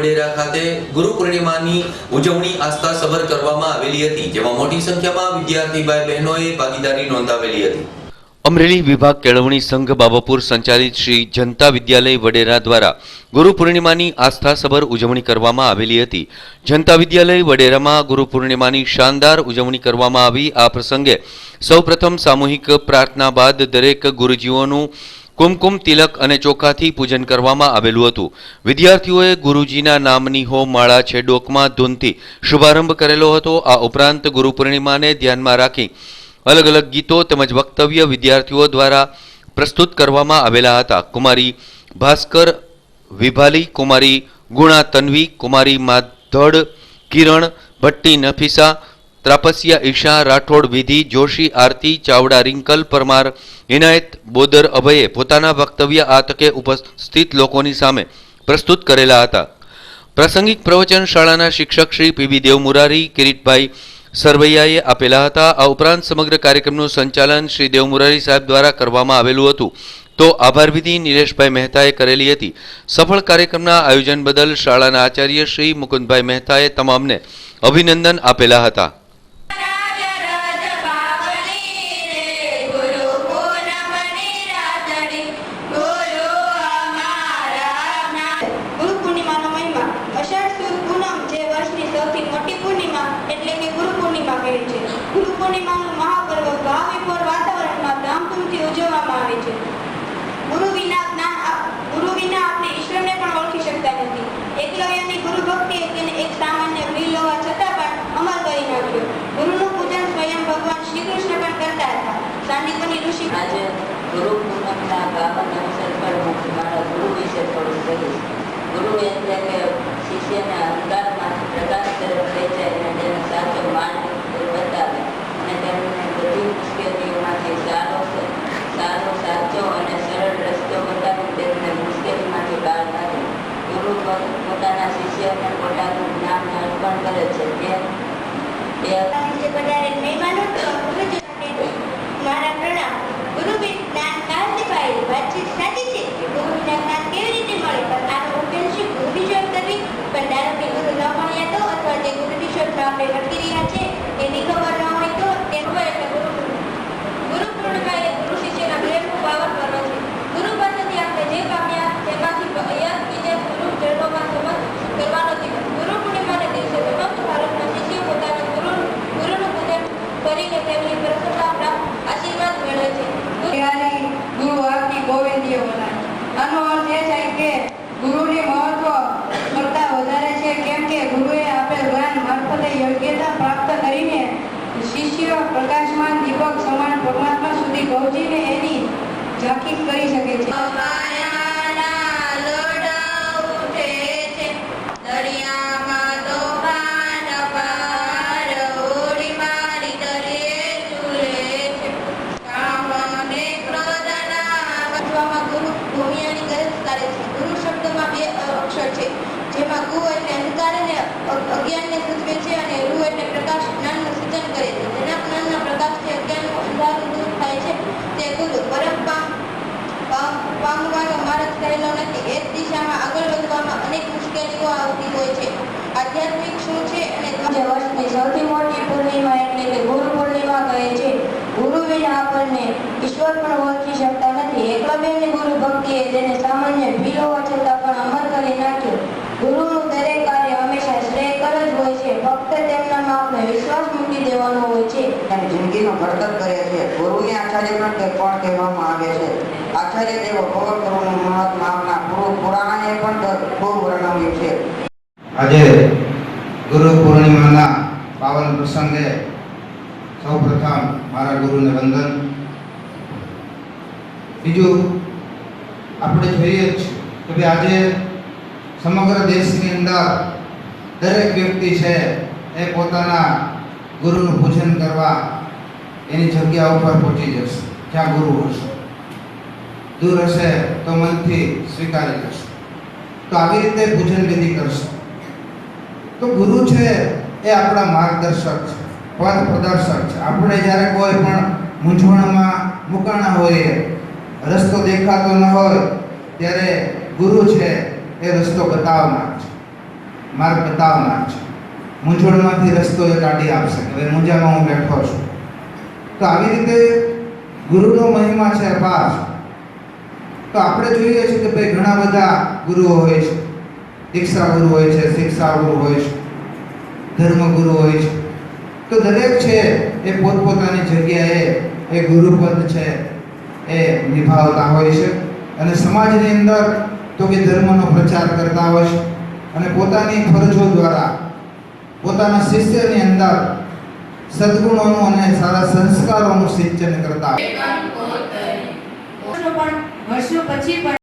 વડેરા ખાતે ગુરુ પૂર્ણિમાની ઉજવણી આસ્થા સભર કરવામાં આવેલી હતી, જેમાં મોટી સંખ્યામાં વિદ્યાર્થી ભાઈ બહેનોએ ભાગીદારી નોંધાવેલી હતી. અમરેલી વિભાગ કેળવણી સંઘ બાબાપુર સંચાલિત શ્રી જનતા વિદ્યાલય વડેરા દ્વારા ગુરુ પૂર્ણિમાની આસ્થાસભર ઉજવણી કરવામાં આવેલી હતી. જનતા વિદ્યાલય વડેરામાં ગુરુ પૂર્ણિમાની શાનદાર ઉજવણી કરવામાં આવી. આ પ્રસંગે સૌપ્રથમ સામૂહિક પ્રાર્થના બાદ દરેક ગુરુજીઓનું કુમકુમ, તિલક અને ચોખાથી પૂજન કરવામાં આવેલું હતું. વિદ્યાર્થીઓએ ગુરુજીના નામની હો માળા છેડોકમાં ધૂનથી શુભારંભ કરેલો હતો. આ ઉપરાંત ગુરુ પૂર્ણિમાને ધ્યાનમાં રાખી અલગ અલગ ગીતો તેમજ વક્તવ્ય વિદ્યાર્થીઓ દ્વારા પ્રસ્તુત કરવામાં આવેલા હતા. કુમારી ભાસ્કર, વિભાલી, કુમારી ગુણા તન્વી કુમારી માધડ, કિરણ, ભટ્ટી, નફીસા ત્રાપસિયા ઈશા રાઠોડ, વિધિ, જોશી, આરતી, ચાવડા, રિંકલ પરમાર, હિનાયત, બોદર અભયે પોતાના વક્તવ્ય આ તકે ઉપસ્થિત લોકોની સામે પ્રસ્તુત કરેલા હતા. પ્રાસંગિક પ્રવચન શાળાના શિક્ષક શ્રી પીબી દેવમુરારી, કિરીટભાઈ સરવૈયાએ આપેલા હતા. આ ઉપરાંત સમગ્ર કાર્યક્રમનું સંચાલન શ્રી દેવમુરારી સાહેબ દ્વારા કરવામાં આવેલું હતું. તો આભાર વિધિ નિલેશભાઈ મહેતાએ કરેલી હતી. સફળ કાર્યક્રમના આયોજન બદલ શાળાના આચાર્ય શ્રી મુકુંદભાઈ મહેતાએ તમામને અભિનંદન આપેલા હતા. એટલે કે ગુરુ પૂર્ણિમા કહે છે. ગુરુ પૂર્ણિમાનું મહાપર્વ ભાવવિભોર વાતાવરણમાં ધામધૂમથી ઉજવવામાં આવે છે. ગુરુ વિના ગુરુ વિના આપણે ઈશ્વરને પણ ઓળખી શકતા નથી. એકલવ્યની ગુરુ ભક્તિ એક સામાન્ય ભીલ હોવા છતાં પણ અમર કરી નાખ્યો ગુરુનું પૂજન સ્વયં ભગવાન શ્રી કૃષ્ણ પણ કરતા હતા સાંદીપની ઋષિ આજે ગુરુ પૂનમના પાવન અવસર પર હું મારા ગુરુ વિશે થોડું કહીશ ગુરુ એટલે કે શિષ્યને અંધકારમાંથી પ્રકાશ તરફ લઈ જાય અને તેને સાચો માર્ગ બતાવે અને તેમને બધી મુશ્કેલીઓમાંથી સારો સારો સાચો અને સરળ રસ્તો બતાવી તેમને મુશ્કેલીમાંથી બહાર કાઢે ગુરુ પો- પોતાના શિષ્યને પોતાનું જ્ઞાન અર્પણ કરે છે તે પધારેલ મહેમાનો ગુરુજનોને મારા પ્રણામ ગુરુ બિન જ્ઞાન કારણથી પાયેલી વાતચીત સાચી છે કે ગુરુ વિના જ્ઞાન કેવી રીતે મળે પણ આનો ઉકેલ શું ગુરુ વિશ્વાસ કરવી પણ ધારો કે ગુરુ ન મળ્યા તો અથવા જે ગુરુ વિશ્વાસમાં આપણે ભટકી રહ્યા છે એની ખબર ન હોય તો તે ખબર એટલે ગુરુ ગુરુ પૂર્ણિમા એ ગુરુ શિષ્યના પ્રેમનું પાવન પર્વ છે ગુરુ પાસેથી આપણે જે પામ્યા તેમાંથી યાદ બીજે ગુરુ ચરણોમાં સમજ કરવાનો દિવસ ગુરુ પૂર્ણિમાના દિવસે સમસ્ત ભારતના શિષ્યો પોતાના ગુરુ ગુરુનું પૂજન કરીને તેમની પ્રસન્નતા પ્રાપ્ત આશીર્વાદ મેળવે છે ત્યારે ગુરુ આપની ગોવિંદીય બનાય આનો અર્થ એ થાય કે ગુરુની મહત્વ કરતા વધારે છે કેમ કે ગુરુએ આપેલ જ્ઞાન મારફતે યોગ્યતા પ્રાપ્ત કરીને શિષ્ય પ્રકાશમાન દીપક સમાન પરમાત્મા સુધી પહોંચીને એની ઝાંખી કરી શકે છે માયાના લોઢા ઉઠે છે દરિયામાં તોફાન અપાર હોડી મારી દરિયે ઝૂલે છે કામ અને ક્રોધના વાંચવામાં ગુરુ ભૂમિયાની ગરજ કરે છે ગુરુ શબ્દમાં બે અક્ષર છે જેમાં ગુ એટલે અંધકાર અને અ- અજ્ઞાનને સૂચવે છે અને રૂ એટલે પ્રકાશ જ્ઞાનનું સૂચન કરે છે જેના જ્ઞાનના પ્રકાશથી અજ્ઞાનનું અંધારું દૂર થાય છે તે ગુરુ પરમ પામ પામ- પામવાનો માર્ગ રહેલો નથી એક દિશામાં આગળ વધવામાં અનેક મુશ્કેલીઓ આવતી હોય છે આધ્યાત્મિક શું છે અને જે વર્ષની સૌથી મોટી પૂર્ણિમા એટલે કે ગુરુ પૂર્ણિમા કહે છે ગુરુ વિના આપણને ઈશ્વર પણ ઓળખી શકતા એકલવ્યની ગુરુ ભક્તિએ તેને સામાન્ય ભીલ હોવા છતાં પણ અમર કરી નાખ્યો. ગુરુનું દરેક કાર્ય હંમેશા શ્રેયકર જ હોય છે. ફક્ત તેમનામાં આપણે વિશ્વાસ મૂકી દેવાનો હોય છે. અને જિંદગીનો ઘડતર કરે છે. ગુરુને આચાર્ય પણ કોણ કહેવામાં આવે છે. આચાર્ય દેવો ભગવત ગુરુનું મહત્વ આપના ગુરુ પુરાણાએ પણ ખૂબ વર્ણવ્યું છે. આજે ગુરુ પૂર્ણિમાના પાવન પ્રસંગે સૌપ્રથમ મારા ગુરુને વંદન. બીજું આપણે જોઈએ જ કે ભાઈ આજે સમગ્ર દેશની અંદર દરેક વ્યક્તિ છે એ પોતાના ગુરુનું પૂજન કરવા એની જગ્યા ઉપર પહોંચી જશે, જ્યાં ગુરુ હશે. દૂર હશે તો મનથી સ્વીકારી જશે તો આવી રીતે પૂજન વિધિ કરશે. તો ગુરુ છે એ આપણા માર્ગદર્શક છે, પથ પ્રદર્શક છે. આપણે જ્યારે કોઈ પણ મૂંઝવણમાં મૂકાણા હોઈએ રસ્તો દેખાતો ન હોય, ત્યારે ગુરુ છે એ રસ્તો બતાવનાર છે. માર્ગ બતાવનાર છે. મૂંઝવણમાંથી રસ્તો એ કાઢી આપશે. હવે મૂંઝામાં હું બેઠો છું. તો આવી રીતે ગુરુનો મહિમા છે અપાર. તો આપણે જોઈએ છીએ કે ભાઈ ઘણા બધા ગુરુઓ હોય છે. દીક્ષા ગુરુ હોય છે, શિક્ષા ગુરુ હોય છે ધર્મગુરુ હોય છે. તો દરેક છે એ પોતપોતાની જગ્યાએ એ ગુરુપદ છે. એ નિભાવતા હોય છે. અને સમાજની અંદર તો કે ધર્મનો પ્રચાર કરતા હોય છે. અને પોતાની ફરજો દ્વારા, પોતાના શિષ્યની અંદર સદગુણોનું અને સારા સંસ્કારોનું સિંચન કરતા વર્ષો પછી